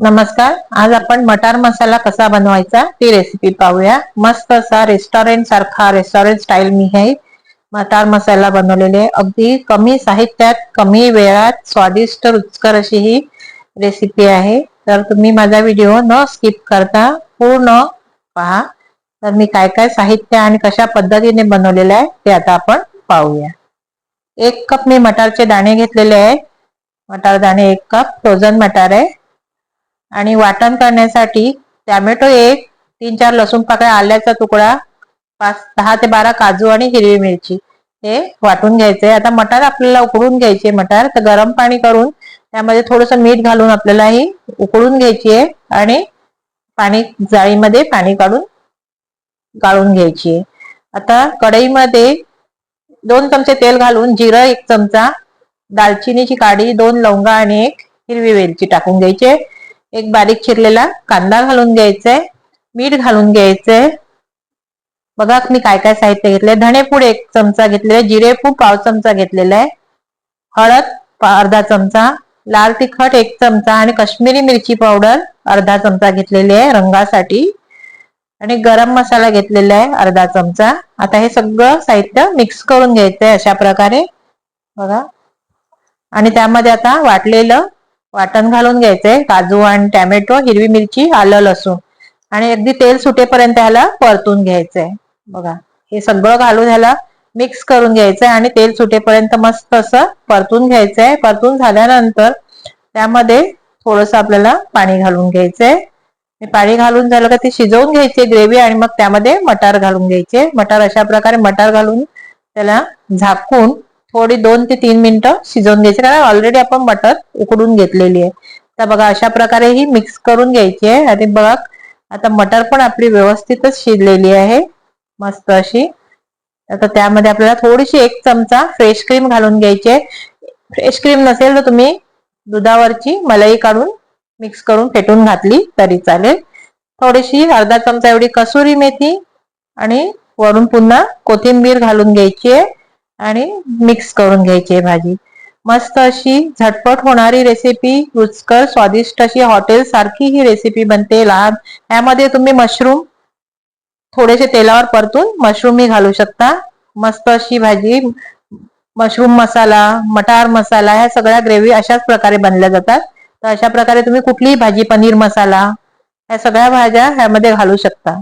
नमस्कार. आज आपण मटार मसाला कसा बनवायचा ती रेसिपी पाहूया. मस्त असा रेस्टॉरंट सारखा रेस्टॉरंट स्टाईल मी हे मटार मसाला बनवलेले आहे. अगदी कमी साहित्यात कमी वेळात स्वादिष्ट रुचकर अशी ही रेसिपी आहे. तर तुम्ही माझा व्हिडिओ न स्किप करता पूर्ण पहा. तर मी काय काय साहित्य आणि कशा पद्धतीने बनवलेलं आहे ते आता आपण पाहूया. एक कप मी मटारचे दाणे घेतलेले आहे. मटार दाणे एक कप फ्रोझन मटार आहे. आणि वाटण करण्यासाठी टॅमॅटो एक तीन चार लसूण पाकळ्या आल्याचा तुकडा पाच दहा ते बारा काजू आणि हिरवी मिरची. हे वाटून घ्यायचे आता मटार आपल्याला उकडून घ्यायचे मटार. तर गरम पाणी करून त्यामध्ये थोडस मीठ घालून आपल्याला ही उकडून घ्यायची आहे आणि पाणी जाळीमध्ये पाणी काढून गाळून घ्यायची आहे आता कढईमध्ये दोन चमचे तेल घालून जिरं एक चमचा दालचिनीची काडी दोन लवंगा आणि एक हिरवी वेलची टाकून घ्यायची एक बारीक चिरलेला कांदा घालून घ्यायचंय मीठ घालून घ्यायचंय. बघा मी काय काय साहित्य घेतलंय. धणेपूड एक चमचा घेतलेला जिरेपूड पाव चमचा घेतलेला आहे. हळद अर्धा चमचा लाल तिखट एक चमचा आणि कश्मीरी मिरची पावडर अर्धा चमचा घेतलेली आहे रंगासाठी. आणि गरम मसाला घेतलेला आहे अर्धा चमचा. आता हे सगळं साहित्य मिक्स करून घ्यायचंय अशा प्रकारे. बघा. आणि त्यामध्ये आता वाटलेलं वाटण घालून घ्यायचंय काजू आणि टॅमॅटो हिरवी मिरची आलं लसूण. आणि अगदी तेल सुटेपर्यंत ह्याला परतून घ्यायचंय बघा हे सगळं घालून ह्याला मिक्स करून घ्यायचंय आणि तेल सुटेपर्यंत मस्त असं परतून घ्यायचंय परतून झाल्यानंतर त्यामध्ये थोडस आपल्याला पाणी घालून घ्यायचंय पाणी घालून झालं का ती शिजवून घ्यायची ग्रेव्ही आणि मग त्यामध्ये मटार घालून घ्यायचे. मटार अशा प्रकारे मटार घालून त्याला झाकून थोडी दोन ते तीन मिनिटं शिजवून घ्यायची. कारण ऑलरेडी आपण मटर उकडून घेतलेली आहे. तर बघा अशा प्रकारे ही मिक्स करून घ्यायची आहे. आणि बघा आता मटर पण आपली व्यवस्थितच शिजलेली आहे. मस्त अशी. आता त्यामध्ये आपल्याला थोडीशी एक चमचा फ्रेश क्रीम घालून घ्यायची आहे. फ्रेश क्रीम नसेल तर तुम्ही दुधावरची मलाई काढून मिक्स करून फेटून घातली तरी चालेल. थोडीशी अर्धा चमचा एवढी कसुरी मेथी आणि वरून पुन्हा कोथिंबीर घालून घ्यायची आहे. आणि मिक्स करून घ्यायची आहे भाजी. मस्त अशी झटपट होणारी रेसिपी रुचकर स्वादिष्ट अशी हॉटेल सारखी ही रेसिपी बनते लहान. यामध्ये तुम्ही मशरूम थोडेसे तेलावर परतून मशरूमही घालू शकता. मस्त अशी भाजी मशरूम मसाला मटार मसाला ह्या सगळ्या ग्रेव्ही अशाच प्रकारे बनल्या जातात. तर अशा प्रकारे तुम्ही कुठलीही भाजी पनीर मसाला ह्या सगळ्या भाज्या ह्यामध्ये घालू शकता.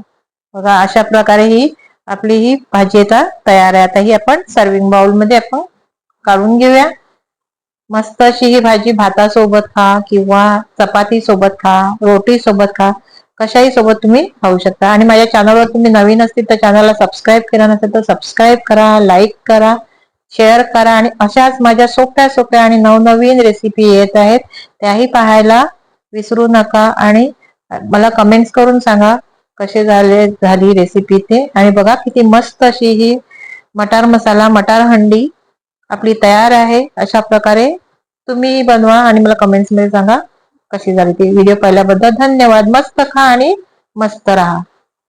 बघा अशा प्रकारे ही आपली ही भाजी आता तयार आहे. आता ही आपण सर्विंग बाउलमध्ये आपण काढून घेऊया. मस्त अशी ही भाजी भातासोबत खा किंवा चपाती सोबत खा रोटी सोबत खा कशाही सोबत तुम्ही खाऊ शकता. आणि माझ्या चॅनलवर तुम्ही नवीन असतील तर चॅनलला सबस्क्राईब केला नसेल तर सबस्क्राईब करा लाईक करा शेअर करा आणि अशाच माझ्या सोप्या सोप्या आणि नवनवीन रेसिपी येत आहेत त्याही पाहायला विसरू नका. आणि मला कमेंट्स करून सांगा कसे झाले झाली रेसिपी ते. आणि बघा किती मस्त अशी ही मटार मसाला मटार हंडी आपली तयार आहे. अशा प्रकारे तुम्ही बनवा आणि मला कमेंट्समध्ये सांगा कशी झाली ती व्हिडिओ पाहिल्याबद्दल. धन्यवाद. मस्त खा आणि मस्त राहा.